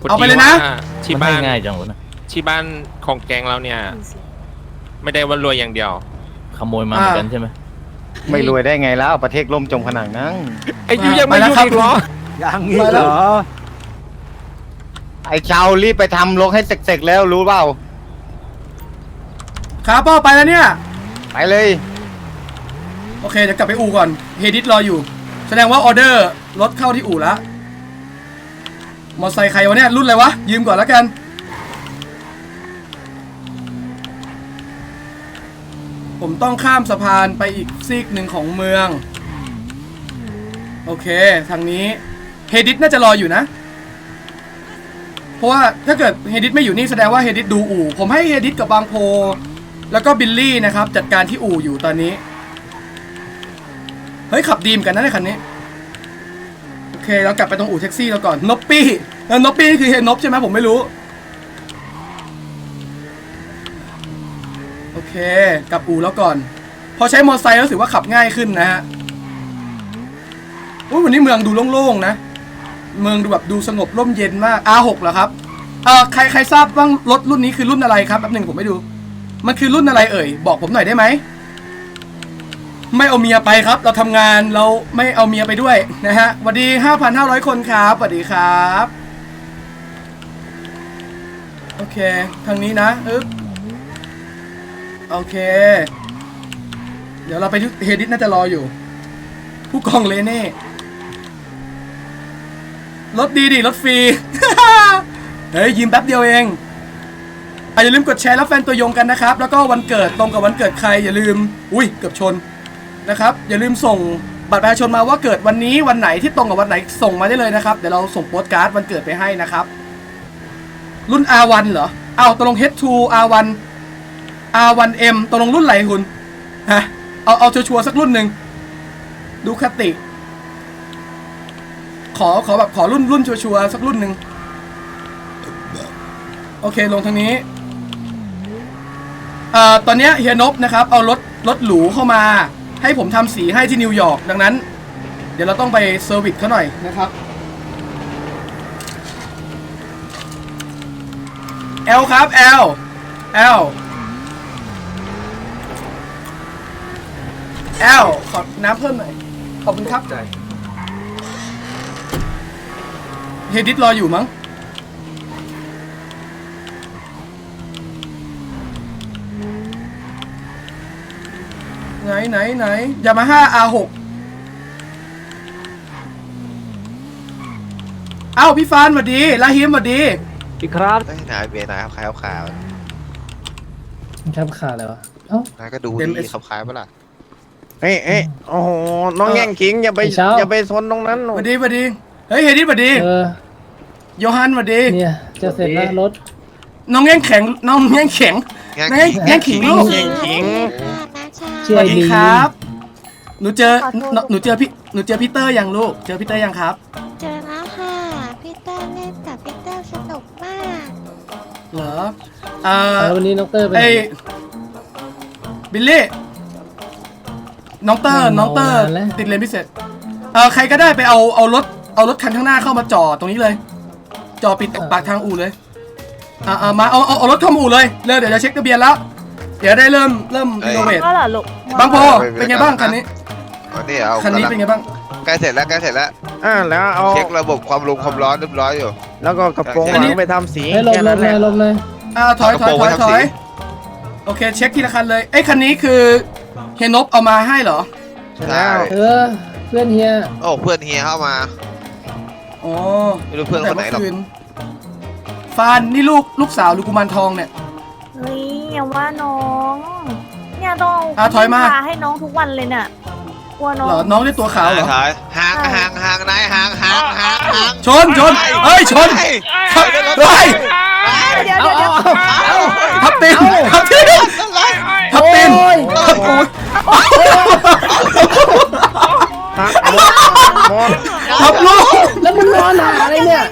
พดีเอาไปเลยนะ ว่าที่มันบ้าให้นง่ายจังวะนะที่บ้านของแกงเราเนี่ย ไม่ได้ว่ารวยอย่างเดียว ขโมยมาเหมือนกันใช่ไหมไม่รวยได้ไงแล้วประเทศล่มจมขนาดนั้นไอ้ยูยังไปไม่แล้วหยุดครับอีกเหรอ ยังอีกเหรอ ไอ้ชาวรีบไปทำลงให้เสร็จๆแล้วรู้เปล่าครับพ่อไปแล้วเนี่ย ไปเลยโอเคเดี๋ยวกลับไปอู่ก่อนเฮดิสรออยู่ แสดงว่าออเดอร์รถเข้าที่อู่แล้ว มอไซค์ใครวะเนี่ยรุ่นอะไรวะ ยืมก่อนแล้วกัน ผมต้องข้ามสะพานไปอีกซีกหนึ่งของเมือง โอเค ทางนี้เฮดิสน่าจะรออยู่นะ เพราะว่าถ้าเกิดเฮดิสไม่อยู่นี่แสดงว่าเฮดิสดูอู่ ผมให้เฮดิสกับบางโพ แล้วก็บิลลี่นะครับ จัดการที่อู่อยู่ตอนนี้ เฮ้ย ขับดีมกันนะในคันนี้ เคเรากลับไปตรงอู่แท็กซี่เราก่อนนปปี้เออนปปี้คือเฮนนบใช่ไหมผมไม่รู้ โอเคกลับอู่แล้วก่อน พอใช้มอเตอร์ไซค์แล้วรู้สึกว่าขับง่ายขึ้นนะฮะวันนี้เมืองดูโล่งๆนะ เมืองดูแบบดูสงบร่มเย็นมาก R6 เหรอครับเออใครใครทราบบ้างรถรุ่นนี้คือรุ่นอะไรครับแป๊บหนึ่งผมไม่ดู มันคือรุ่นอะไรเอ่ย บอกผมหน่อยได้ไหม ไม่เอาเมียไปครับ เราทำงานเราไม่เอาเมียไปด้วยนะฮะสวัสดี 5,500 คนครับสวัสดีครับ โอเค ทางนี้นะอึ๊บโอเค เดี๋ยวเราไปที่เฮดิสน่าจะรออยู่ ผู้กองเลเน่รถดีดิรถฟรี เฮ้ยยืมแป๊บเดียวเองอะอย่าลืมกดแชร์แล้วแฟนตัวยงกันนะครับ แล้วก็วันเกิดตรงกับวันเกิดใครอย่าลืม อุ้ยเกือบชน นะครับ อย่าลืมส่งบัตรประชาชนมาว่าเกิดวันนี้วันไหนที่ตรงกับวันไหนส่งมาได้เลยนะครับ เดี๋ยวเราส่งโปสการ์ดวันเกิดไปให้นะครับ รุ่น R1 เหรอเอาตกลง H2 R1 R1M ตกลงรุ่นไหนคุณฮะเอาเอาชัวร์ๆสักรุ่นหนึ่งดูคติ ขอขอแบบขอรุ่นรุ่นชัวร์ๆสักรุ่นหนึ่งโอเคลงทางนี้เอ่อตอนนี้เฮียนบนะครับ เอารถรถหรูเข้ามา ให้ผมทำสีให้ที่นิวยอร์กดังนั้น เดี๋ยวเราต้องไปเซอร์วิสเขาหน่อยนะครับ แอลครับแอลแอลแอลขอน้ำเพิ่มหน่อย ขอบคุณครับ เฮดิสรออยู่มั้ง ไหนไหนไหนยามาฮ่า R6 เอ้าพี่ฟานสวัสดีลาฮิมสวัสดี พี่ครับเอ้ยนายเบียร์นายครับขายขาวครับขาดเลยวะเอ้า ๆนายก็ดูเต็มดี S ขับขายปะล่ะเอ้ยเอ้ยโอ้โห น้องแย่งขิงอย่าไปไอ้เช้า อย่าไปซนตรงนั้นสวัสดีสวัสดี เฮ้ยเฮดิสสวัสดี เออ โยฮันสวัสดี เนี่ยจะเสร็จแล้วรถน้องแง่งแข็งน้องแง่งแข็งงั้นแง่งแง่งขิงลูก แย่งขิง เชื่สอวัสดีลีครับ หนูเจอขอโทษหนูหนูเจอพี่หนูเจอพีเตอร์ยังลูก เจอพีเตอร์ยังครับเจอแล้วค่ะพี่เตอร์เล่นกับพี่เตอร์สนุกมากเหรอเอ่อแล้ววันนี้น้องเตอร์ไปไหน ไอ้บิลลี่น้องเตอร์น้องเตอร์นานแล้ว ติดเลนพิเศษเอ่อใครก็ได้ไปเอาเอารถเอารถคันข้างหน้าเข้ามาจอดตรงนี้เลยจอปิดปากทางอู่เลยอ่าอ่ามาเอาเอาเอารถเข้ามาอู่เลยเร็วเดี๋ยวจะเช็คทะเบียนแล้ว เดี๋ยวได้เริ่มเริ่มรีโนเวทก็เหรอลูกบางโพเป็นไงบ้างคันนี้อันนี้เอาคันนี้เป็นไงบ้างใกล้เสร็จแล้วใกล้เสร็จแล้วอ่าแล้วเอาเช็คระบบความลงความร้อนเรียบร้อยอยู่แล้วก็กระโปรงหอันลันี้งไปทำสีให้ลมแค่ลนั้มนเลแหยละลมเลยอ่าถอยถอยถอยถอยโอเคเช็คทีละคันเลยไอ้ยคันนี้คือเฮยนบเอามาให้เหรอใช่เออเพื่อนเฮียโอ้เพื่อนเฮียเข้ามาอ๋อไม่รู้เพื่อนคนไหนหรอกแต่เมื่คืฟานนี่ลูกลูกสาวหรือกุมารทองเนี่ยเฮ้ย อย่าว่าน้อง เนี่ยต้องอะถอยมา พให้น้องทุกวันเลยเนี่ยกลัวน้องเหรอน้องได้ตัวขาวเหรอถอยห่างห่างห่างนายห่างห่างห่างห่างชนชนเฮ้ยชนทับเฮ้ยเดี๋ยวเดี๋ยวเดี๋ยวทับตีนทับตีนทับตีนโอ้ยทับโอ้ยฮะหมดหมดทับลูกแล้วมึงนอนหาอะไรเนี่ย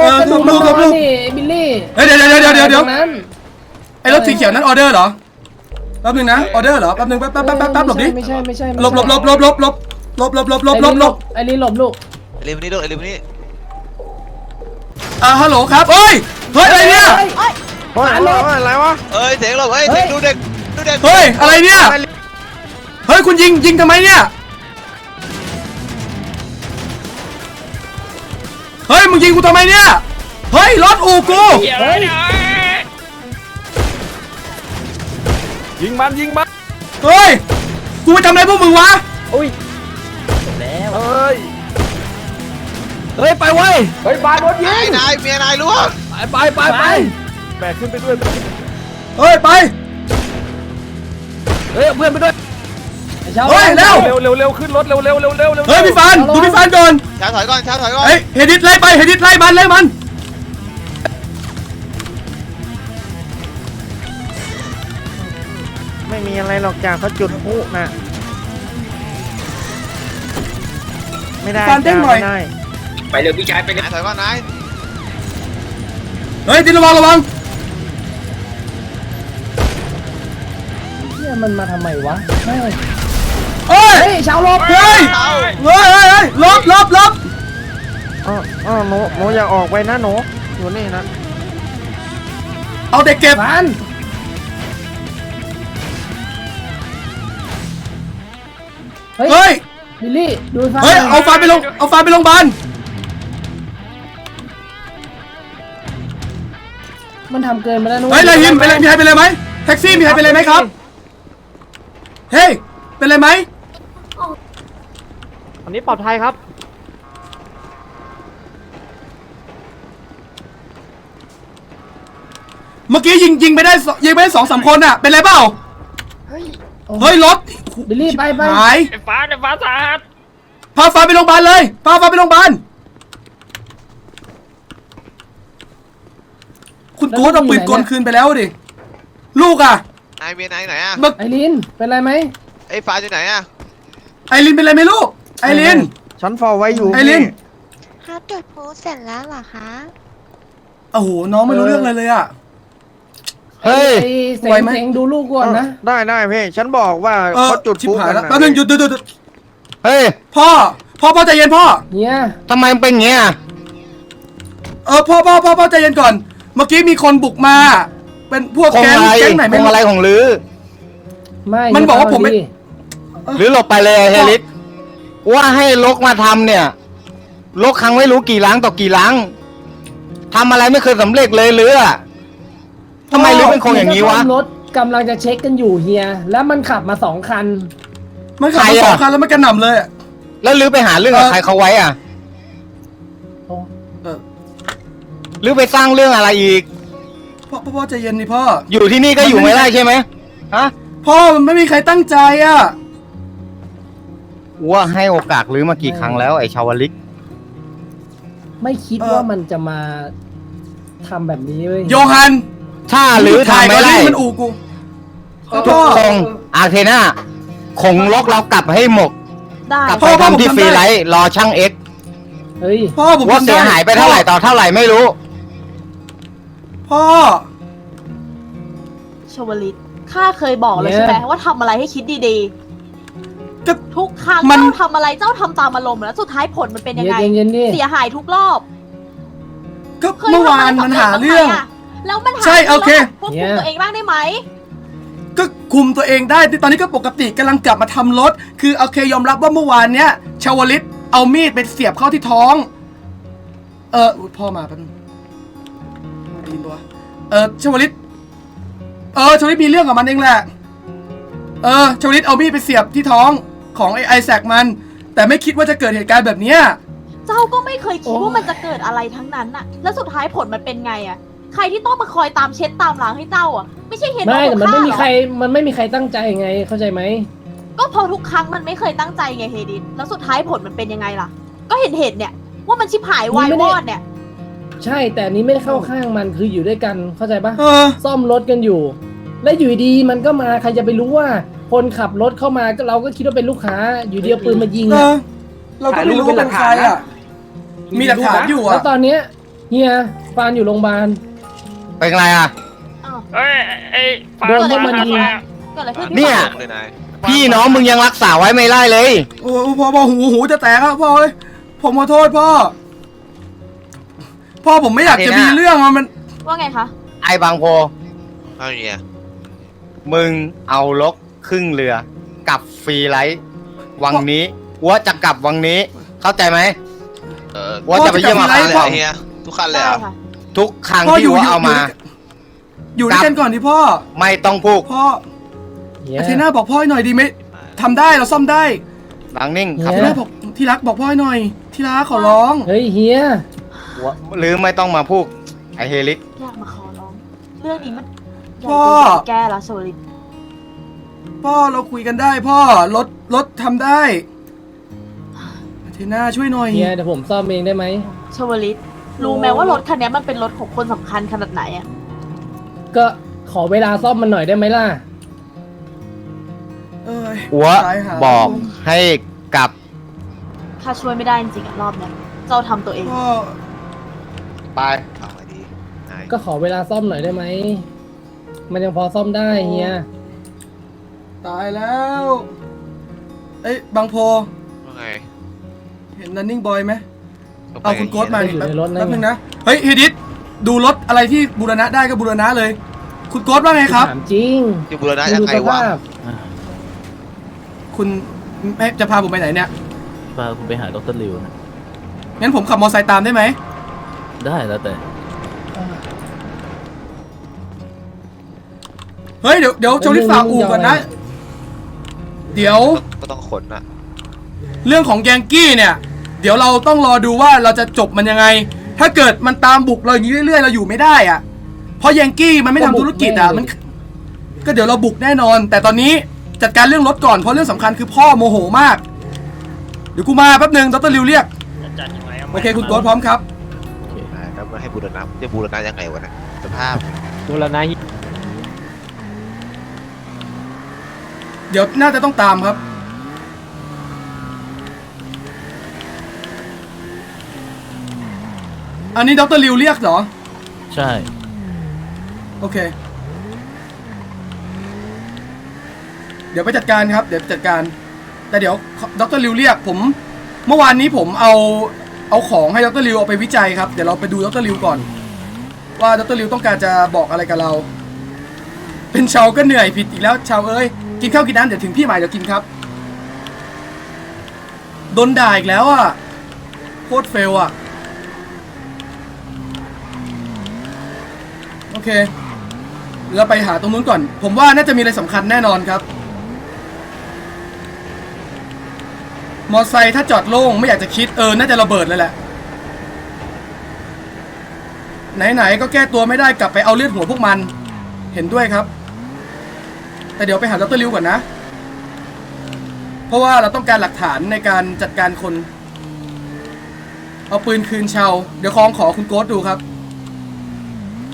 เออสนุกลูกนลูอกลูนกนี่บิลลี่เฮ้ยเดี๋ยวเดี๋ยวเดี๋ยวเดี๋ยวเดี๋ยวตรงนั้นไอ้รถสีเขียวนั้นออเดอร์เหรอแป๊บนึงนะออเดอร์เหรอแป๊บนึงแป๊บแป๊บแป๊บแป๊บแป๊บหลบดิไม่ใช่ไม่ใช่ไม่ใช่หลบหลบหลบหลบหลบหลบหลบหลบหลบหลบหลบหลบหลบไอ้นี่หลบลูกเร็วนี้ด้วยเร็วนี้อ่าฮัลโหลครับเฮ้ยเฮ้ยอะไรเนี่ยเฮ้ยเฮ้ยอะไรวะเอ้ยเสียงหลบเอ้ยเสียงดูเด็กดูเด็กเฮ้ยอะไรเนี่ยเฮ้ยคุณยิงยิงทำไมเนี่ย เฮ้ยมึงยิงกูทำไมเนี่ย เฮ้ยรถอู่กูยิงมันยิงมันเฮ้ยกูไปทำอะไรพวกมึงวะอุ้ยจบแล้วเอ้ยเฮ้ยไปเว้ยนายนายเมียนายล่วงไปไปไปไปแบกขึ้นไปด้วยเฮ้ยไปเฮ้ยเอาเพื่อนไปด้วย เฮ้ยเร็ว เร็วเร็วเร็วขึ้นรถเร็วเร็วเร็วเร็วเร็วเฮ้ยพี่ฟานดูพี่ฟานก่อนช้าถอยก่อนช้าถอยก่อนเฮ้ยเฮดิสไล่ไปเฮดิสไล่มันไล่มันไม่มีอะไรหรอกจ้าเขาจุดพลุนะไม่ได้ฟานเด้งหน่อย ไม่ได้นายถอยก่อนนายเฮ้ยดินระวังระวังเนี่ยมันมาทำไมวะเฮ้ ยเฮ้ยเฮ้ยชาวโลบเฮ้ยเอาเฮ้ยเฮ้ยเฮ้ยลบลบลบอ๋ออ๋อหนูหนูอย่าออกไปนะหนูอยู่นี่นะเอาเด็กเก็บฟานเฮ้ยเฮ้ยบิลลี่ดูฟานเฮ้ยเอาฟานไปลงเอาฟานไปโรงพยาบาลมันทำเกินไปแล้วนุ้เฮ้ยนายหิมเป็นไรมีใครเป็นไรไหมแท็กซี่มีใครเป็นไรไหมครับเฮ้ยเป็นไรไหม อันนี้ปลอดภัยครับ เมื่อกี้ยิงยิงไปได้สยิงไปได้สองสามคนอะ เป็นไรเปล่าเฮ้ยรถบิลลี่ไปไปหายไอ้ฟ้าไอ้ฟ้าสาหัสพาฟานไปโรงพยาบาลเลยพาฟานไปโรงพยาบาล คุณโกดเอาปืนกลคืนไปแล้วดิ ลูกอะ นายเมียนายไหนอะเมื่อไอรินเป็นไรไหมไอ้ฟ้าอยู่ไหนอะไอรินเป็นไรไหมลูก ไอริน ฉันเฝ้าไว้อยู่ไอริน ครับจุดพลุเสร็จแล้วเหรอคะ โอ้โห น้องไม่รู้เรื่องเลยเลยอะ เฮ้ยไอ้เซ็ไหวงไหมเซ็งดูลูกก่อนนะ ได้ได้พี่ฉันบอกว่าเออเขาจุดชิบพลุหายกันแล้วนะแป๊บนึงหยุดหยุดหยุดหยุดเฮ้ย พ่อ พ่อพ่อใจเย็นพ่อ เนี่ยทำไมมันเป็นอย่างเงี้ย เออพ่อพ่อพ่อพ่อใจเย็นก่อน เมื่อกี้มีคนบุกมา เป็นพวกคงแก๊งอะไรแก๊งไหนคไม่งรู้อะไรของลือ ไม่ มันบอกว่าผมไม่บิลลี่หรือหลบไปเลยเฮลิส ว่าให้ลกมาทำเนี่ย ลกครั้งไม่รู้กี่ล้างต่อกี่ล้างทำอะไรไม่เคยสำเร็จเลยหรืออะทำไมลือเป็นคนอย่างนี้วะ รถกำลังจะเช็คกันอยู่เฮีย แล้วมันขับมาสองคัน มันขับใครมาอะสองคันแล้วมันกระหน่ำเลยอะแล้วลือไปหาเรื่องกับเออใครเขาไว้อะเออหรือไปสร้างเรื่องอะไรอีก พ่อพ่อพ่อใจเย็นนี่พ่อ อยู่ที่นี่ก็อยู่ไม่ได้ใช่ไหมฮะ พ่อมันไม่มีใครตั้งใจอะ ว่าให้โอกาสลือมากี่ครั้งแล้วไอ้ชาวลิก ไม่คิดเออว่ามันจะมาทำแบบนี้เว้ยโยฮันถ้าหรือถ่ายทำก่อไม่นได้ที่มันอูกูเออทุพ่กอคงอาเทนาคงลกเรากลับให้หมกได้กลับพ่ไปอพ่อผมทำที่ทำฟรีได้ไลท์รอช่างเอ็กซ์เฮ้ยพ่อผมว่าทำเสีได้ยหายไปเท่าไหร่ต่อเท่าไหร่ไม่รู้ พ่อชวลิตข้าเคยบอกเลยเนี่ยใช่ไหมว่าทำอะไรให้คิดดีก็ๆ ทุกครั้งมัน เจ้าทำอะไรเจ้าทำตามอารมณ์แล้วสุดท้ายผลมันเป็นยังไง เย็นๆเย็นๆดิเสียหายทุกรอบก็เคยเมื่อทำวาอะไรนสำมันเร็จหาบ้างไหมเรื่องอะแล้วมันหาใช่โอเค ควบคุมตัวเองบ้างได้ไหมก็คุมตัวเองได้ตอนนี้ก็ปกติกำลังกลับมาทำรถ คือโอเคยอมรับว่าเมื่อวานเนี้ยชาวลิตเอามีดไปเสียบเข้าที่ท้อง เอออุ๊ยพ่อมาแป๊บนึงมาดีนตัวเออชาวลิตเออชาวลิตมีเรื่องกับมันเองแหละ เออชาวลิตเอามีดไปเสียบที่ท้อง ของไอ้ไอแซคมัน แต่ไม่คิดว่าจะเกิดเหตุการณ์แบบเนี้ย เจ้าก็ไม่เคยคิดโอ้ว่ามันจะเกิดอะไรทั้งนั้นน่ะ แล้วสุดท้ายผลมันเป็นไงอะใครที่ต้องมาคอยตามเช็ดตามล้างให้เจ้าอะไม่ใช่เห็นไม่แต่มันไม่มีข้าหอใคร มันไม่มีใครตั้งใจไง เข้าใจไหม ก็เพอทุกครั้งมันไม่เคยตั้งใจไงเฮดิสแล้วสุดท้ายผลมันเป็นยังไงล่ะ ก็เห็นเห็นๆเนี่ย ว่ามันชิบหายวายนี่ไม่วได้อดเนี่ย ใช่ แต่อันนี้ไม่ได้เข้าข้างมัน คืออยู่ด้วยกัน เข้าใจปะเออซ่อมรถกันอยู่ และอยู่ดีมันก็มา ใครจะไปรู้ว่า คนขับรถเข้ามาก็เราก็คิดว่าเป็นลูกค้า อยู่ดีเอาปืนมายิงเออะอเราก็ไม่รู้ว่าเป็นใครอะ มีหลักฐานอยู่แล้อะ วตอนเนี้ยเฮียฟานอยู่โรงพยาบาล เป็นไงอะ อ้าวเอ้ยไอ้ฟ้าโดนพวกมันยิง เกิดอะไรขึ้นเนี่ยพี่เลยนายพี่น้องมึงยังรักษาไว้ไม่ได้เลย โอ้โหพ่อพ่อหูหูจะแตกแล้วพ่อเอ้ยผมขอโทษพ่อ พ่อผมไม่อยากจะอาเทน่ามีเรื่องอะมัน ว่าไงคะ ไอ้บางโพเอาอย่างเงี้ยมึงเอาลก ครึ่งเรือ กลับฟรีไลท์วังนี้ว่าจะกลับวังนี้ เข้าใจไหมเออว่าจะไปเยี่ยมพ่ออาจะกลับพ่อเลยเฮียทุกคันเลยได้เหรอค่ะทุกครั้งพ่ออที่ยู่ว่าอยู่เอามา อยู่ด้วยกันก่อนดิพ่อ ไม่ต้องพูดพ่อเฮียอาเทน่าบอกพ่อให้หน่อยดีไหมทำได้เราซ่อมได้บางนิ่งเฮีครับอาเทน่าบอกที่รักบอกพ่อให้หน่อย ที่รักขอร้อง เฮ้ยเฮียหรือไม่ต้องมาพูดไอเฮลิก อยากมาขอร้อง เรื่องนี้มันใหญ่พ่อเกินจะแก้แล้วโชลิต พ่อเราคุยกันได้พ่อรถรถทำได้อาเทน่าช่วยหน่อย เฮียเดี๋ยวผมซ่อมเองได้ไหมโชลิต รู้ไหมว่ารถคันนี้มันเป็นรถของคนสำคัญขนาดไหนอะก็ขอเวลาซ่อมมันหน่อยได้ไหมล่ะ เอ้ยอัวตายหาบอกให้กลับข้าช่วยไม่ได้จริงๆอะรอบเนี้ยเจ้าทำตัวเอง พ่อไปเอาไงดีไหนก็ขอเวลาซ่อมหน่อยได้ไหมมันยังพอซ่อมได้เฮีย ตายแล้วเอ้ยบางโพ ว่าไง เห็นนันนิ่งบอยไหมก็ไปเอาคุณโก๊ตมาอดิยู่แป๊บในรถนะ แป๊บนึงนะ เฮ้ยเฮดิสดูรถอะไรที่บูรณะได้ก็บูรณะเลย คุณโก๊ตว่าไงครับ ถามจริงจะบูรณะดูยังไงสวะภาพคุณไม่จะพาผมไปไหนเนี่ย พาคุณไปหาดรลิวนะงั้นผมขับมอเตอร์ไซค์ตามได้ไหม ได้แล้วแต่เฮ้ย เดี๋ยวเดี๋ยวโจลิสฝากอู่ก่อนนะ เดี๋ยว ก็ต้องขนอะเรื่องของแยงกี้เนี่ย เดี๋ยวเราต้องรอดูว่าเราจะจบมันยังไง ถ้าเกิดมันตามบุกเราอย่างนี้เรื่อยๆ เราอยู่ไม่ได้อะเพราะแยงกี้มันไม่ทำธุรกิจอะมัน ก็เดี๋ยวเราบุกแน่นอน แต่ตอนนี้จัดการเรื่องรถก่อนเพราะเรื่องสำคัญคือพ่อโมโหมาก เดี๋ยวกูมาแป๊บหนึงดรลิวเรียกโอเคคุณโก๊ตพร้อมครับอ่าแล้วมาให้บูรณะจะบูรณะยังไงวะเนี่ยสภาพ ดูแลนะเดี๋ยวน่าจะต้องตามครับ อันนี้ดรลิวเรียกเหรอ ใช่ โอเค เดี๋ยวไปจัดการครับ เดี๋ยวจัดการ แต่เดี๋ยวดรลิวเรียกผม เมื่อวานนี้ผมเอาเอาของให้ดรลิวเอาไปวิจัยครับ เดี๋ยวเราไปดูดรลิวก่อน ว่าดรลิวต้องการจะบอกอะไรกับเรา เป็นชาวก็เหนื่อยผิดอีกแล้วชาวเอ้ย กินข้าวกินน้ำเดี๋ยวถึงพี่ใหม่เดี๋ยวกินครับโดนด่าอีกแล้วอะโคตรเฟลอะ โอเค เราไปหาตรงนู้นก่อน ผมว่าน่าจะมีอะไรสำคัญแน่นอนครับ มอไซค์ถ้าจอดโล่งไม่อยากจะคิด เออ น่าจะระเบิดเลยแหละ ไหน ๆ ก็แก้ตัวไม่ได้กลับไปเอาเลือดหัวพวกมัน เห็นด้วยครับ แต่เดี๋ยวไปหาดรลิวก่อนนะ เพราะว่าเราต้องการหลักฐานในการจัดการคน เอาปืนคืนชาวเดี๋ยวคองขอคุณโกสดูครับ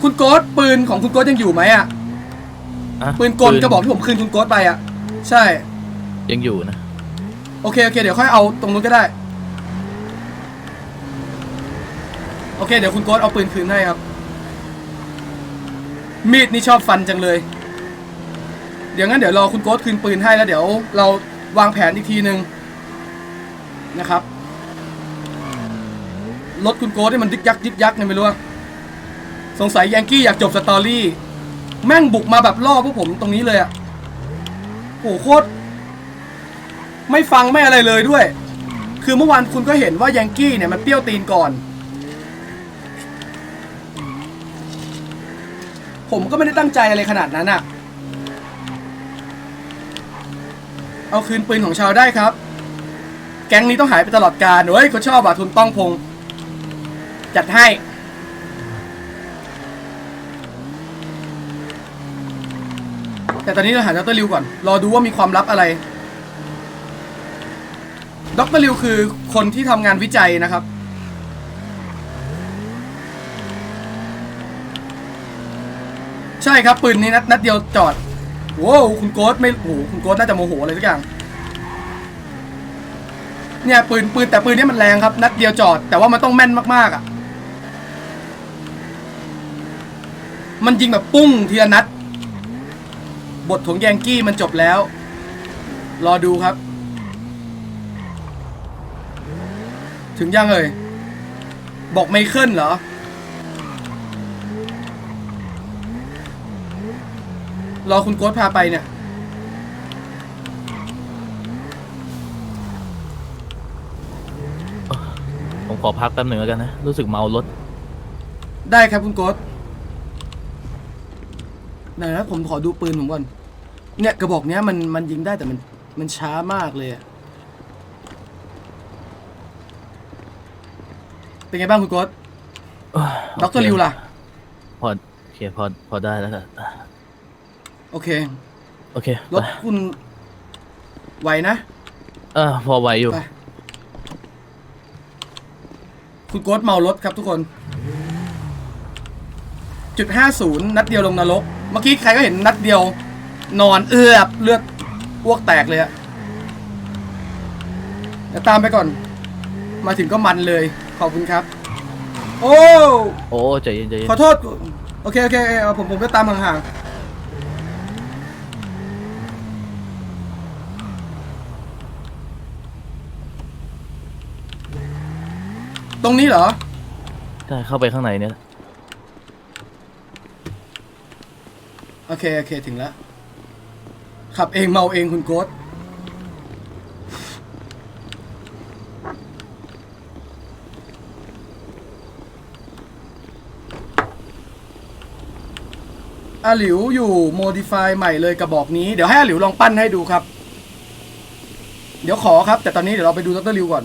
คุณโกสปืนของคุณโกสยังอยู่ไหมอะ อะปืนกลกระบอกที่ผมคืนคุณโกสไปอะ ใช่ ยังอยู่นะ โอเคโอเค เดี๋ยวค่อยเอาตรงนู้นก็ได้ โอเค เดี๋ยวคุณโกสเอาปืนคืนให้ครับ มีดนี่ชอบฟันจังเลย เดี๋ยวงั้นเดี๋ยวรอคุณโกสคืนปืนให้แล้วเดี๋ยวเราวางแผนอีกทีนึงนะครับรถคุณโกสที่มันยึกยักยึกยักไงไม่รู้สงสัยยังกี้อยากจบสตอรี่ แม่งบุกมาแบบล่อพวกผมตรงนี้เลยอะโหโคตรไม่ฟังไม่อะไรเลยด้วย คือเมื่อวานคุณก็เห็นว่ายังกี้เนี่ยมันเปรี้ยวตีนก่อน ผมก็ไม่ได้ตั้งใจอะไรขนาดนั้นอะ เอาคืนปืนของชาวได้ครับ แก๊งนี้ต้องหายไปตลอดกาลเฮ้ยเขาชอบอะทุนต้องพง จัดให้ แต่ตอนนี้เราหาดรลิวก่อน รอดูว่ามีความลับอะไรดรลิวคือคนที่ทำงานวิจัยนะครับใช่ครับปืนนี้นัดนัดเดียวจอด โว้วคุณโกสไม่โอ้โหคุณโกสน่าจะโมโหอะไรสักอย่าง เนี่ยปืนปืนแต่ปืนนี้มันแรงครับ นัดเดียวจอด แต่ว่ามันต้องแม่นมากๆอะ มันยิงแบบปุ้งทีละนัด บทของแยงกี้มันจบแล้ว รอดูครับ ถึงยังเอ่ยบอกไมเคิลเหรอ รอคุณโก๊ตพาไปเนี่ย ผมขอพักแป๊บหนึ่งแล้วกันนะ รู้สึกเมารถ ได้ครับคุณโก๊ตไหนนะผมขอดูปืนผมก่อน เนี่ยกระบอกเนี้ยมันมันยิงได้แต่มันมันช้ามากเลยอะเป็นไงบ้างคุณโก๊ตดรลิวล่ะ พอโอเคพอพอได้แล้วกัน โอเค โอเครถคุณ ไหวนะ เออพอไหวอยู่ ไป คุณโก๊ตเมารถครับทุกคน จุดห้าศูนย์นัดเดียวลงนรก เมื่อกี้ใครก็เห็นนัดเดียว นอนเอือบเลือดอ้วกแตกเลยอะเดี๋ยวตามไปก่อน มาถึงก็มันเลย ขอบคุณครับ โอ้ โอ้ใจเย็นใจเย็นขอโทษ โอเคโอเคเอาผมผมก็ตามห่างๆ ตรงนี้เหรอได้เข้าไปข้างในเนี่ยโอเค โอเค ถึงแล้ว ขับเองเมาเองคุณโกดอาหลิวอยู่โมดิฟายใหม่เลยกระบอกนี้ เดี๋ยวให้อาหลิวลองปั้นให้ดูครับ เดี๋ยวขอครับ แต่ตอนนี้เดี๋ยวเราไปดูดรลิวก่อน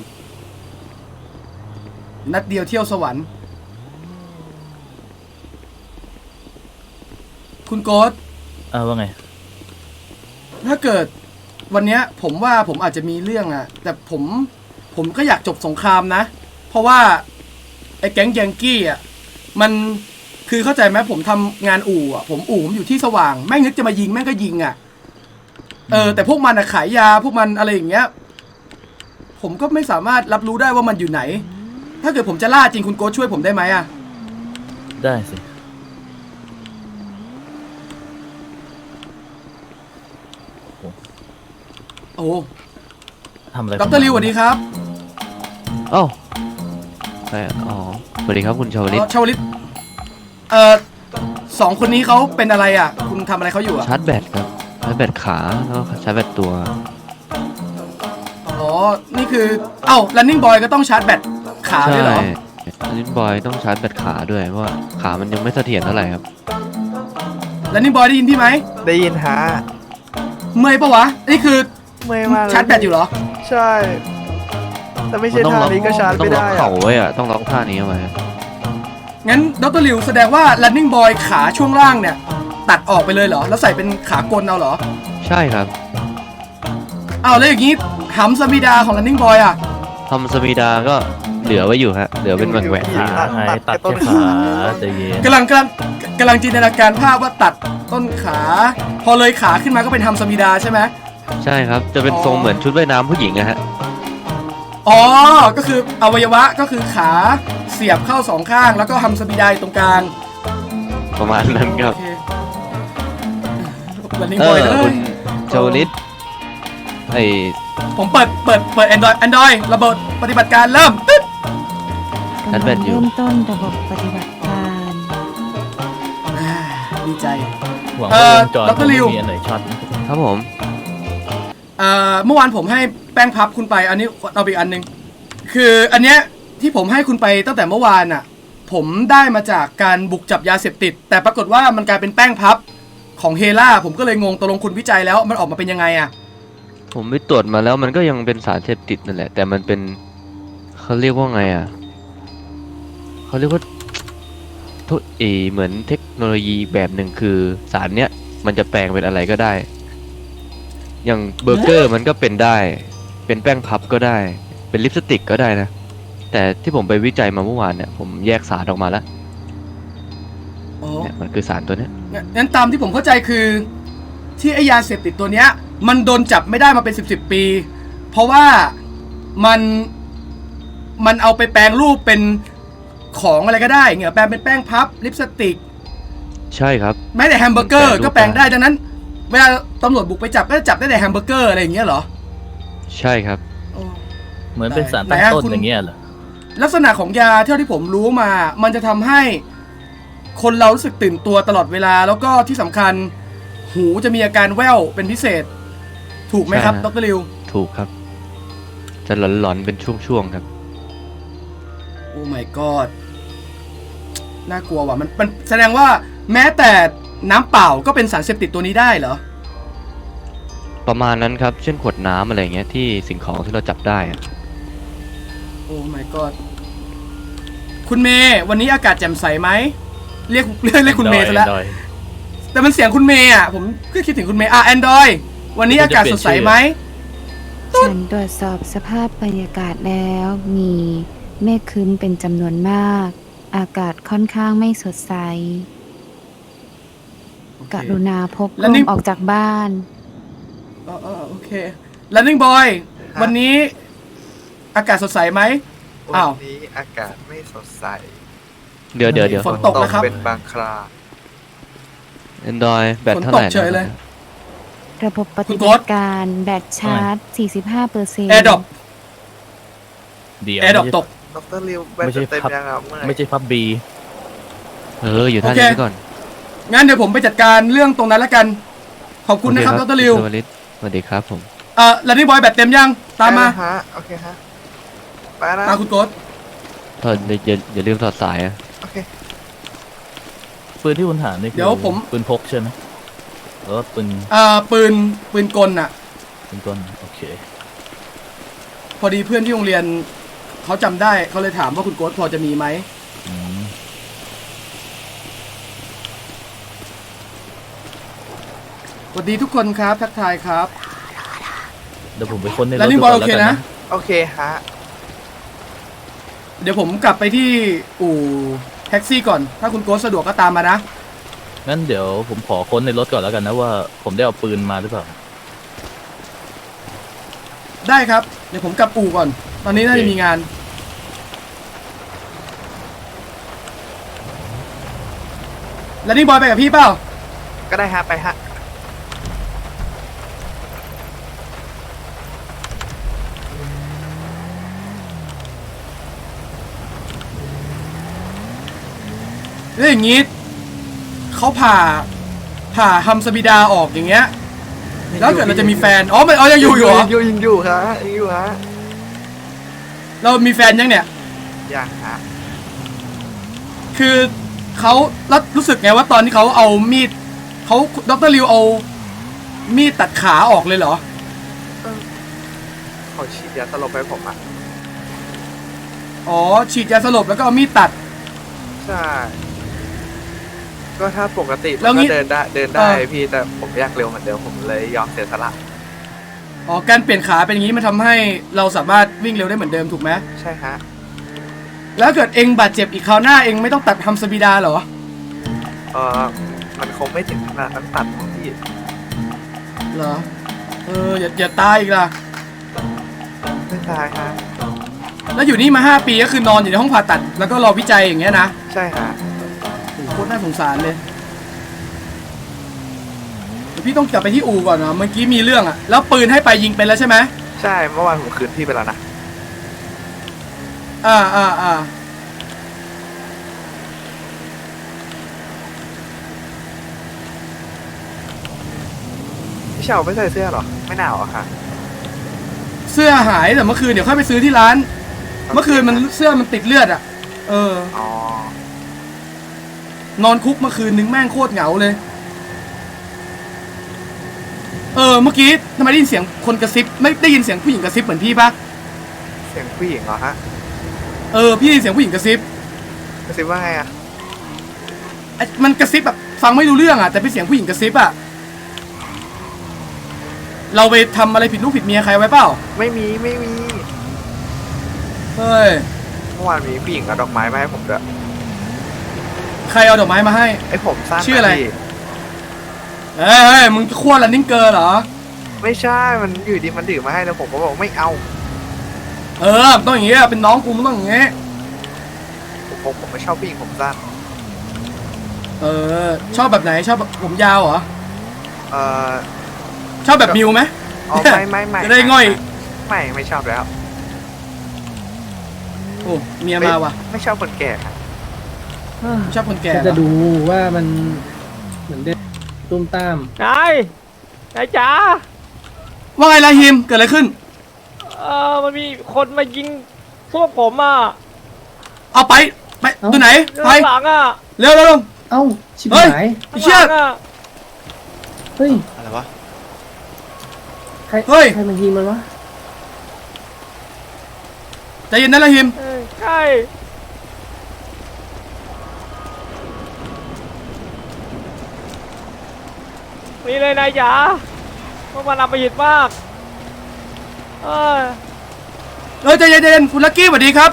นัดเดียวเที่ยวสวรรค์ คุณโกดอ่าว่าไง ถ้าเกิดวันเนี้ย ผมว่าผมอาจจะมีเรื่องอะแต่ผมผมก็อยากจบสงครามนะ เพราะว่า ไอ้แก๊งยังกี้อะมันคือเข้าใจไหมผมทำงานอู่อะผมอู่ผมอยู่ที่สว่าง แม่งนึกจะมายิงแม่งก็ยิงอะเออ แต่พวกมันอะขายยาพวกมันอะไรอย่างเงี้ย ผมก็ไม่สามารถรับรู้ได้ว่ามันอยู่ไหน ถ้าเกิดผมจะล่าจริงคุณโก้ช่วยผมได้ไหมอะได้สิ โอ้ทำอะไรดรลิวสวัสดีครับโอ้ใช่อ๋อสวัสดีครับคุณชาวลิตอ๋อชาวลิตเอ่อสองคนนี้เขาเป็นอะไรอะ คุณทำอะไรเขาอยู่อะชาร์จแบตครับ ชาร์จแบตขาแล้วก็ชาร์จแบตตัว อ๋อนี่คือเอ้า running boy ก็ต้องชาร์จแบต ขาใช่ด้วยเหรอ ลินบอยต้องชาร์จแบตขาด้วยเพราะว่าขามันยังไม่เสถียรเท่าไหร่ครับ running boy ได้ยินพี่ไหม ได้ยินฮะเมื่อยปะวะ นี่คือเมื่อยมากเลยชาร์จแบตอยู่เหรอ ใช่ แต่ไม่มัใช่ต้องทางล็อกนี้ก็ชาร์จต้อไม่งล็อกได้เข่าอะไว้อะต้องล็อกท่านี้เอาไว้งั้นดรลิวแสดงว่า running boy ขาช่วงล่างเนี่ย ตัดออกไปเลยเหรอ แล้วใส่เป็นขากลเอาเหรอ ใช่ครับอ้าวแล้วอย่างงี้หำสมิดาของ running boy อะทำสมีดาก็ เหลือไว้อยู่ฮะ เหลือเป็นแหว่งแหวนขาไงตัดแค่ขาใจเย็นกำลังกำลังกำลังจินตนาการภาพว่าตัดต้นขา พอเลยขาขึ้นมาก็เป็นทำสมิดาใช่ไหมใช่ครับ จะเป็นทรงเหมือนชุดว่ายน้ำผู้หญิงอะฮะ อ๋อ ก็คืออวัยวะก็คือขาเสียบเข้าสองข้าง แล้วก็ทำสปีดายตรงกลางประมาณนั้นคโอรับเควันนี้เอบ่อยอเลคุยณชาวลิตไอผมเปิดเปิดเปิด Android Android ระบบปฏิบัติการเริ่ม ตึ๊ดชาร์จแบตอยู่เริ่มต้นระบบปฏิบัติการอ่าดีใจ หวังเอ่ว่าอวงจรดรลิวไม่มีอันไหนช็อตนะครับผม เอ่อเมื่อวานผมให้แป้งพับคุณไป อันนี้เอาไปอีกอันหนึง คืออันเนี้ยที่ผมให้คุณไปตั้งแต่เมื่อวานอะ ผมได้มาจากการบุกจับยาเสพติด แต่ปรากฏว่ามันกลายเป็นแป้งพับของเฮล่าผมก็เลยงงตกลงคุณวิจัยแล้วมันออกมาเป็นยังไงอะ ผมไปตรวจมาแล้วมันก็ยังเป็นสารเสพติดนั่นแหละ แต่มันเป็นเขาเรียกว่าไงอะ เขาเรียกว่าทุเออเหมือนเทคโนโลยีแบบหนึ่งคือสารเนี้ยมันจะแปลงเป็นอะไรก็ได้ อย่างเบอร์เกอร์มันก็เป็นได้ เป็นแป้งพับก็ได้ เป็นลิปสติกก็ได้นะ แต่ที่ผมไปวิจัยมาเมื่อวานเนี่ยผมแยกสารออกมาแล้วอ๋อเนี่ยมันคือสารตัวเนี้ยงั้นงั้นตามที่ผมเข้าใจคือ ที่ไอยาเสพติดตัวเนี้ย มันโดนจับไม่ได้มาเป็นสิบสิบปี เพราะว่ามันมันเอาไปแปลงรูปเป็น ของอะไรก็ได้เงี้ยแปลงเป็นแป้งพับลิปสติก ใช่ครับ แม้แต่แฮมเบอร์เกอร์แปลรูปก็แปลงได้ดังนั้น เวลาตำรวจบุกไปจับก็จะจับได้แต่แฮมเบอร์เกอร์อะไรอย่างเงี้ยเหรอใช่ครับ โอ้เหมือนเป็นสารไหนตั้งอะต้นคุณอย่างเงี้ยเหรอลักษณะของยาเท่าที่ผมรู้มา มันจะทำให้คนเรารู้สึกตื่นตัวตลอดเวลา แล้วก็ที่สำคัญ หูจะมีอาการแว่วเป็นพิเศษ ถูกไหมครับใช่ดฮะรลิว ถูกครับ จะหลอนๆเป็นช่วงๆครับ โอ้ my god น่ากลัวว่ะมันมันแสดงว่าแม้แต่น้ำเปล่าก็เป็นสารเสพติดตัวนี้ได้เหรอ ประมาณนั้นครับ เช่นขวดน้ำอะไรเงี้ยที่สิ่งของที่เราจับได้อะโอ้ my god คุณเมย์วันนี้อากาศแจ่มใสไหมเรียกเรียกเรียกคุณเมย์ซะแล้วดอยแต่มันเสียงคุณเมย์อะ ผมก็คิดถึงคุณเมย์อะแอนดรอยวันนี้อากาศสดใสไหม ฉันตรวจสอบสภาพบรรยากาศแล้ว มีเมฆครึ้มเป็นจำนวนมาก อากาศค่อนข้างไม่สดใสกรุณาพกแล้วร่นี่มออกจากบ้านอ๋ออ๋อโอเค running boy วันนี้อากาศสดใสไหมอ้าววันนี้อากาศไม่สดใสเดี๋ยวเดี๋ยวเดี๋ยวฝนตกนะครับ เป็นบางครา แอนดรอยแบตฝนเท่าตไหกร่เฉยเลยระบบปฏิคุณบัโก๊ตติการแบตชาร์จ 45เปอร์เซ็นต์ แอร์ดรอปเดี๋ยวแอร์ดรอปตก ดรลิวแบตไม่ใช่เต็มพับ ยังอะเมื่อไหร่ไม่ใช่พับบีเอออยู่ท่าโอเค นี้ไว้ก่อนงั้นเดี๋ยวผมไปจัดการเรื่องตรงนั้นแล้วกัน ขอบคุณนะครับโอดเรลิวสวัสดีสวัสดีครับผม เอ่อ running boy แบตเต็มยัง ตามมา ได้แล้วฮะโอเคฮะไปนะ ตามคุณโก๊ตถอดอย่าอย่าอย่าลืมถอดสายอะโอเค ปืนที่คุณหานี่คือเดี๋ยวผมปืนพกใช่ไหมหรือว่าปืนเอ่อปืนปืนกลน่ะ ปืนก้นโอเค พอดีเพื่อนที่โรงเรียน เขาจำได้เขาเลยถามว่าคุณโก๊ตพอจะมีไหมอืมสวัสดีทุกคนครับทักทายครับ เดี๋ยวผมไปค้นในรถ running ดู boy ก่โอเคแล้วกันะ โอเคฮะ เดี๋ยวผมกลับไปที่อู่แท็กซี่ก่อน ถ้าคุณโก๊ตสะดวกก็ตามมานะ งั้นเดี๋ยวผมขอค้นในรถก่อนแล้วกันนะว่าผมได้เอาปืนมาหรือเปล่า ได้ครับ เดี๋ยวผมกลับอู่ก่อน ตอนนี้น่าจะมีงาน แล้วนี่บอยไปกับพี่เปล่า ก็ได้ฮะไปฮะ แล้วอย่างนี้ เขาผ่าผ่าฮัมสบิดาออกอย่างเงี้ย แล้วเกิดเราจะมีแฟน อ๋อไม่อ๋อยังอยู่อยู่เหรอ ยังอยู่ยังอยู่ฮะยังอยู่ฮะเรามีแฟนยังเนี่ย ยังฮะคือเขาแล้วรู้สึกไงว่าตอนที่เขาเอามีดเขาดรลิวเอา มีดตัดขาออกเลยเหรอเขาฉีดยาสลบไปผมอะ อ๋อ ฉีดยาสลบแล้วก็เอามีดตัด ใช่ ก็ถ้าปกติแล้มัวนงี้ก็เดินได้เดินได้เออ พี่แต่ผมอยากเร็วเหมือนเดิมผมเลยยอมเสียสละอ๋อการเปลี่ยนขาเป็นอย่างนี้มันทำให้เราสามารถวิ่งเร็วได้เหมือนเดิมถูกไหมใช่ฮะแล้วเกิดเองบาดเจ็บอีกคราวหน้าเองไม่ต้องตัดฮัมสบิดาเหรอ เออมันคงไม่ถึงขนาดนั้นตัดของพี่เหรอ เอออย่าอย่าตายอีกล่ะ ไม่ตายฮะแล้วอยู่นี่มาห้าปีก็คือนอนอยู่ในห้องผ่าตัด แล้วก็รอวิจัยอย่างเงี้ยนะ ใช่ฮะ โอ้โหโคตรน่าสงสารเลยเดี๋ยวพี่ต้องกลับไปที่อู่ก่อนนะเมื่อกี้มีเรื่องอะแล้วปืนให้ไปยิงเป็นแล้วใช่ไหมใช่เมื่อวานผมคืนพี่ไปแล้วนะอ่าอ่าอ่าพี่เชาวไม่ใส่เสื้อเหรอ ไม่หนาวเหรอะค่ะ เสื้อหายแต่เมื่อคืนเดี๋ยวค่อยไปซื้อที่ร้าน เมื่อคืนมันเสื้อมันติดเลือดอะเออ อ๋อ นอนคุกเมื่อคืนนึงแม่งโคตรเหงาเลย เออ เมื่อกี้ทำไมได้ยินเสียงคนกระซิบ ไม่ได้ยินเสียงผู้หญิงกระซิบเหมือนพี่ปะเสียงผู้หญิงเหรอฮะเออ พี่ได้ยินเสียงผู้หญิงกระซิบกระซิบว่าไงอะไอ้มันกระซิบแบบฟังไม่รู้เรื่องอะแต่เป็นเสียงผู้หญิงกระซิบอะเราไปทำอะไรผิดลูกผิดเมียใครไว้เปล่า ไม่มีไม่มีเฮ้ย เมื่อวานมีผู้หญิงเอาดอกไม้มาให้ผมด้วย ใครเอาดอกไม้มาให้ ไอ้ผมสั้นชื่ออะไรนพี่เฮ้ยเฮ้ยมึงจะขั้วรันนิ่งเกิร์เหรอ ไม่ใช่ มันอยู่ดีมันถือมาให้แล้วผมก็บอกไม่เอา เออมันต้องอย่างเงี้ยเป็นน้องกูมันต้องอย่างเงี้ยผมผมผมไม่ชอบผู้หญิงผมสั้น เออ ชอบแบบไหนชอบแบบผมยาวเหรอ เอ่อ ชอบแบบมิวไหมอ๋อไม่ไม่ไม่ จะได้ง่อย ไม่ไม่ชอบแล้ว โอ้เมียมาว่ะ ไม่ชอบคนแก่ครับ ชอบคนแก่ก็เหรจะอดูว่ามันเหมือนเดิมตุ้มตาม นายนายจ๋าว่าไงล่ะฮิมเกิดอะไรขึ้น เออมันมีคนมายิงพวกผมอะเอาไปไปตัวไหนไปข้างหลังอะเร็วเร็วเร็ว เอ้า ชิบเฮ้ย หาย ไอ้เชี่ย ข้างหลังอะเฮ้ย อะไรวะ ใคร เฮ้ย ใครมายิงมันวะใจเย็นนะล่ะฮิมเออใช่ นี่เลยนายจ๋าพวกมันอับหิดมากเออเออใจเย็นใจเย็นคุณลักกี้สวัสดีครับ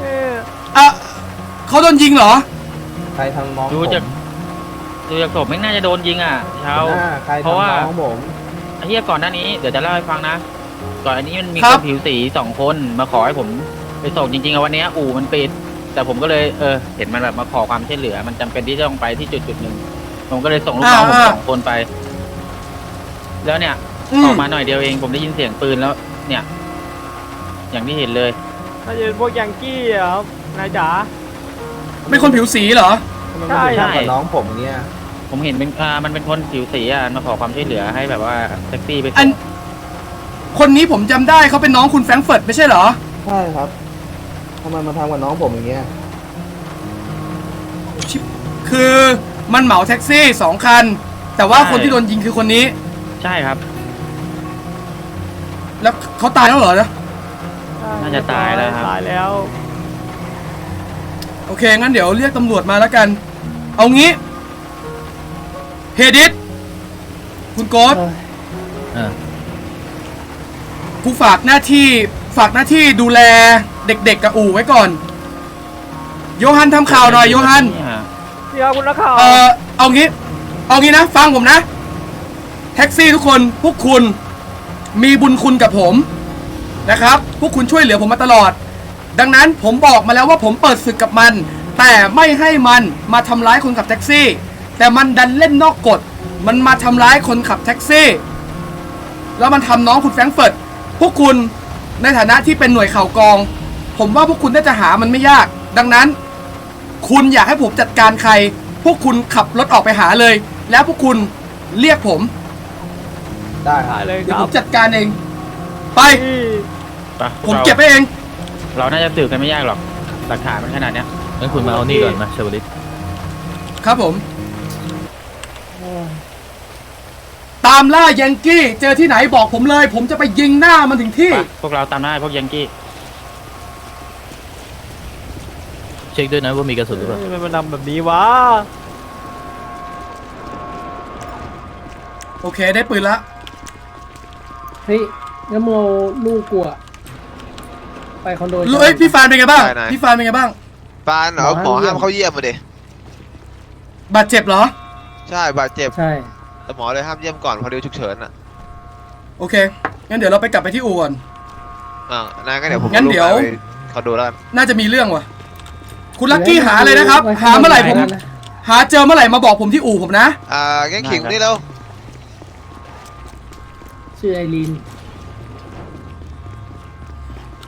เอออะเขาโดนยิงเหรอ ใครทำน้องดูจากดูจากศพไม่น่าจะโดนยิงอะเช้าใครเพราะว่าทำน้องผมไอ้เฮียก่อนหน้านี้เดี๋ยวจะเล่าให้ฟังนะ ก่อนอันนี้มันมีครัคบนผิวสีสองคนมาขอให้ผมไปส่งจริงๆอะวันเนี้ยอู่มันปิด แต่ผมก็เลยเออเห็นมันแบบมาขอความช่วยเหลือ มันจำเป็นที่จะต้องไปที่จุดจุดๆหนึ่งผมก็เลยส่งลูกน้องผมสองคนไป แล้วเนี่ย อือม อกมาหน่อยเดียวเองผมได้ยินเสียงปืนแล้ว เนี่ย อย่างที่เห็นเลย น่าจะเป็นพวกยังกี้อะครับนายจ๋า เป็นคนผิวสีเหรอ ใช่ใช่ น้องผมเนี่ย ผมเห็นเป็นอ่ามันเป็นคนผิวสีอะมาขอความช่วยเหลือให้แบบว่าแท็กซี่ไปอัส่นงคนนี้ผมจำได้เขาเป็นน้องคุณแฟรงก์เฟิร์ตไม่ใช่เหรอ ใช่ครับ ทำไมมาทำกับน้องผมอย่างเงี้ย ชิบคือมันเหมาแท็กซี่สองคัน แต่ว่าคนที่โดนยิงคือคนนี้ ใช่ครับ แล้วเขาตายแล้วเหรอนะน่าจะตายแล้วครับ ตายแล้ว โอเค งั้นเดี๋ยวเรียกตำรวจมาแล้วกัน เอางี้เฮดิสคุณโกดเออ กูฝากหน้าที่ฝากหน้าที่ดูแล เด็กๆกับอู่ไว้ก่อน โยฮันทำข่าวหน่อยโยฮันเยพี่ครับคุณนักข่าวเออเอางี้ เอางี้นะ ฟังผมนะ แท็กซี่ทุกคนพวกคุณมีบุญคุณกับผมนะครับ พวกคุณช่วยเหลือผมมาตลอด ดังนั้นผมบอกมาแล้วว่าผมเปิดศึกกับมัน แต่ไม่ให้มันมาทำร้ายคนขับแท็กซี่ แต่มันดันเล่นนอกกฎ มันมาทำร้ายคนขับแท็กซี่ แล้วมันทำน้องคุณแฟรงก์เฟิร์ตพวกคุณในฐานะที่เป็นหน่วยข่าวกรอง ผมว่าพวกคุณน่าจะหามันไม่ยาก ดังนั้น คุณอยากให้ผมจัดการใคร พวกคุณขับรถออกไปหาเลย แล้วพวกคุณเรียกผมได้ตายเลยเดี๋คยวรัผบมจัดการเอง ไปพี่ไปพผวมราเก็บไปเอง เราน่าจะสืบกันไม่ยากหรอก หลักฐานมันขนาดเนี้ยงั้นคุณมาเอานี่ก่อนมาเชวลิตครับผม ตามล่ายังกี้ เจอที่ไหนบอกผมเลย ผมจะไปยิงหน้ามันถึงที่ ไปพวกเราตามได้พวกยังกี้ เช็คด้วยนะว่ามีกระสุนหรือเปล่า ทำไมมันทำแบบนี้วะ โอเคได้ปืนละ เฮ้ยงั้นมึงเอาลูกกูอะไปคอนโดเอ้ยพี่ฟานเป็นไงบ้าง ได้นะพี่ฟานเป็นไงบ้างปานเหรอหมอห้ามเข้าเยี่ยมมาดิบาดเจ็บเหรอ ใช่บาดเจ็บใช่ แต่หมอเลยห้ามเยี่ยมก่อนพอเดีฉุกเฉินอะโอเค งั้นเดี๋ยวเราไปกลับไปที่อู่ก่อน อ่านั่นก็เดี๋ยวผมงั้นเดี๋ยวเขาดูแล้วกันน่าจะมีเรื่องว่ะ คุณลักกี้หาเลยนะครับ หาเมื่อไหร่ผมนะหาเจอเมื่อไหร่มาบอกผมที่อู่ผมนะ อ่าแง่ขิงนี่แล้วชื่อไอรีน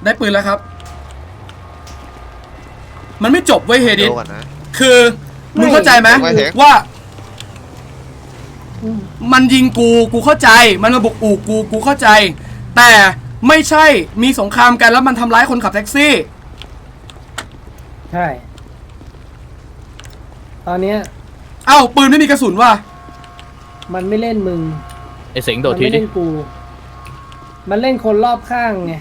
ได้ปืนแล้วครับ มันไม่จบเว้ยเฮดิสดูก่อนนะคือมึงเข้าใจไหมไม่เห็นว่าอืมมันยิงกูกูเข้าใจ มันมาบุกอู่กูกูเข้าใจ แต่ไม่ใช่มีสงครามกันแล้วมันทำร้ายคนขับแท็กซี่ ใช่ ตอนเนี้ย เอ้าปืนไม่มีกระสุนว่ะมันไม่เล่นมึง ไอเสงโดมัดทีไม่ดิ เล่นกู มันเล่นคนรอบข้างไง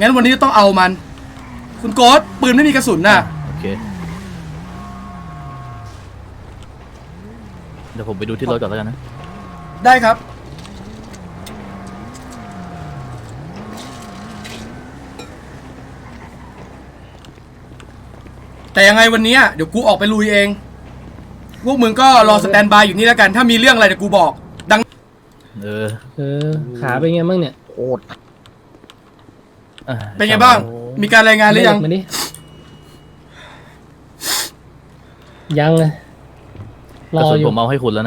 งั้นวันนี้ต้องเอามัน คุณโกดปืนไม่มีกระสุนน่ะ โอเค เดี๋ยวผมไปดูที่รถก่อนแล้วกันนะ ได้ครับ แต่ยังไงวันเนี้ยเดี๋ยวกูออกไปลุยเอง พวกมึงก็รอสแตนบายอยู่นี่แล้วกัน ถ้ามีเรื่องอะไรเดี๋ยวกูบอก ดัง เออเออ ขาเป็นไงบ้างเนี่ยอะเป็นไงบ้าง มีการรายงานหรือยังมาดิยังเลยรกระอสุนอยู่ ผมเอาให้คุณแล้วนะ